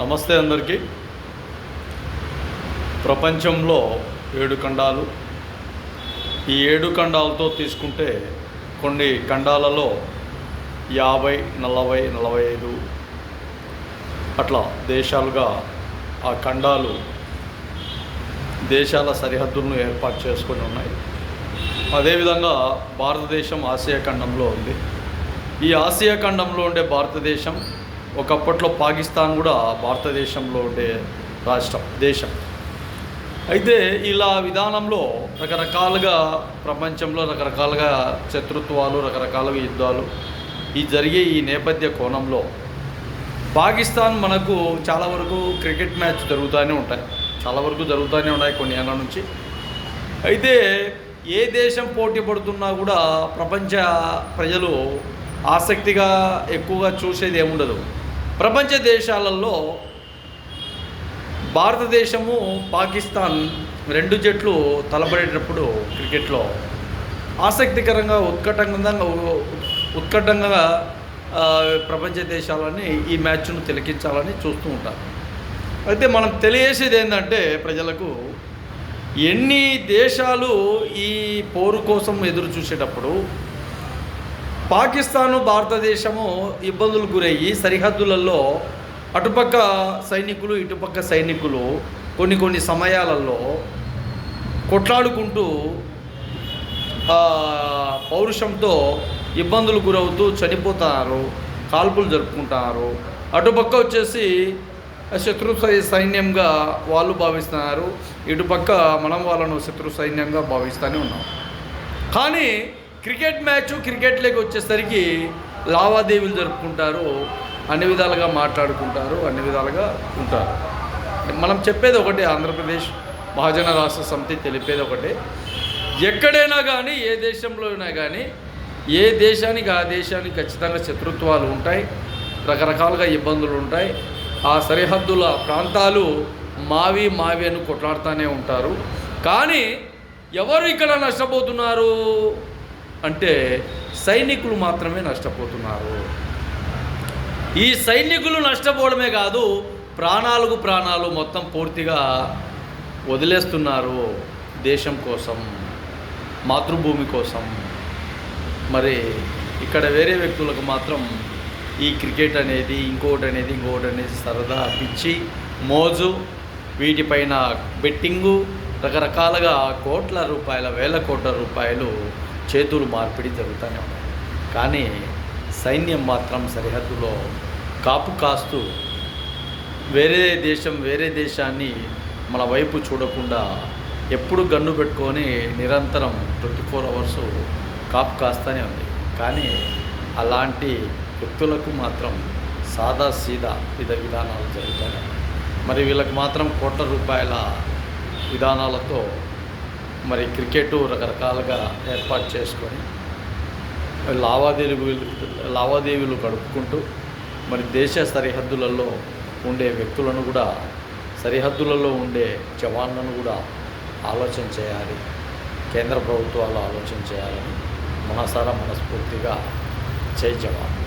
నమస్తే అందరికీ. ప్రపంచంలో ఏడు ఖండాలు. ఈ ఏడు ఖండాలతో తీసుకుంటే కొన్ని ఖండాలలో యాభై నలభై నలభై ఐదు అట్లా దేశాలుగా ఆ ఖండాలు దేశాల సరిహద్దులను ఏర్పాటు చేసుకొని ఉన్నాయి. అదేవిధంగా భారతదేశం ఆసియా ఖండంలో ఉంది. ఈ ఆసియా ఖండంలో ఉండే భారతదేశం ఒకప్పట్లో పాకిస్తాన్ కూడా భారతదేశంలో ఉండే రాష్ట్రం దేశం. అయితే ఇలా విధానంలో రకరకాలుగా ప్రపంచంలో రకరకాలుగా శత్రుత్వాలు రకరకాలుగా యుద్ధాలు ఈ జరిగే ఈ నేపథ్య కోణంలో పాకిస్తాన్ మనకు చాలా వరకు క్రికెట్ మ్యాచ్ జరుగుతూనే ఉంటాయి. చాలా వరకు జరుగుతూనే ఉన్నాయి కొన్ని ఏళ్ళ నుంచి. అయితే ఏ దేశం పోటీ పడుతున్నా కూడా ప్రపంచ ప్రజలు ఆసక్తిగా ఎక్కువగా చూసేది ఏముండదు. ప్రపంచ దేశాలలో భారతదేశము పాకిస్తాన్ రెండు జట్లు తలపడేటప్పుడు క్రికెట్లో ఆసక్తికరంగా ఉత్కటంగా ఉత్కటంగా ప్రపంచ దేశాలని ఈ మ్యాచ్ను తిలకించాలని చూస్తూ ఉంటారు. అయితే మనం తెలియజేసేది ఏంటంటే ప్రజలకు ఎన్ని దేశాలు ఈ పోరు కోసం ఎదురు చూసేటప్పుడు పాకిస్తాను భారతదేశము ఇబ్బందులు గురయ్యి సరిహద్దులలో అటుపక్క సైనికులు ఇటుపక్క సైనికులు కొన్ని కొన్ని సమయాలలో కొట్లాడుకుంటూ పౌరుషంతో ఇబ్బందులు గురవుతూ చనిపోతున్నారు కాల్పులు జరుపుకుంటున్నారు అటుపక్క వచ్చేసి శత్రు సై- సైన్యంగా వాళ్ళు భావిస్తున్నారు. ఇటుపక్క మనం వాళ్ళను శత్రు సైన్యంగా భావిస్తూనే ఉన్నాం. కానీ క్రికెట్ మ్యాచ్ క్రికెట్లోకి వచ్చేసరికి లావాదేవీలు జరుపుకుంటారు. అన్ని విధాలుగా మాట్లాడుకుంటారు. అన్ని విధాలుగా ఉంటారు. మనం చెప్పేది ఒకటే ఆంధ్రప్రదేశ్ మహాజన రాష్ట్ర సమితి తెలిపేది ఒకటే. ఎక్కడైనా కానీ ఏ దేశంలో అయినా కానీ ఏ దేశానికి ఆ దేశానికి ఖచ్చితంగా శత్రుత్వాలు ఉంటాయి. రకరకాలుగా ఇబ్బందులు ఉంటాయి. ఆ సరిహద్దుల ప్రాంతాలు మావి మావి అని కొట్లాడుతూనే ఉంటారు. కానీ ఎవరు ఇక్కడ నష్టపోతున్నారు? అంటే సైనికులు మాత్రమే నష్టపోతున్నారు. ఈ సైనికులు నష్టపోవడమే కాదు ప్రాణాలకు ప్రాణాలు మొత్తం పూర్తిగా వదిలేస్తున్నారు దేశం కోసం మాతృభూమి కోసం. మరి ఇక్కడ వేరే వ్యక్తులకు మాత్రం ఈ క్రికెట్ అనేది ఇంకోటి అనేది ఇంకోటి అనేది సరదా పిచ్చి మోజు వీటిపైన బెట్టింగు రకరకాలుగా కోట్ల రూపాయల వేల కోట్ల రూపాయలు చేతులు మార్పిడి జరుగుతూనే ఉన్నాయి. కానీ సైన్యం మాత్రం సరిహద్దులో కాపు కాస్తూ వేరే దేశం వేరే దేశాన్ని మన వైపు చూడకుండా ఎప్పుడు గన్ను పెట్టుకొని నిరంతరం ట్వంటీ ఫోర్ అవర్స్ కాపు కాస్తూనే ఉంది. కానీ అలాంటి వ్యక్తులకు మాత్రం సాదా సీదా విధ విధానాలు జరుగుతాయి మరి వీళ్ళకి మాత్రం కోట్ల రూపాయల విధానాలతో మరి క్రికెట్ రకరకాలుగా ఏర్పాటు చేసుకొని లావాదేవీలు లావాదేవీలు గడుపుకుంటూ మరి దేశ సరిహద్దులలో ఉండే వ్యక్తులను కూడా సరిహద్దులలో ఉండే జవాన్లను కూడా ఆలోచన చేయాలి. కేంద్ర ప్రభుత్వాలు ఆలోచన చేయాలని మనసారా మనస్ఫూర్తిగా జై జవాన్.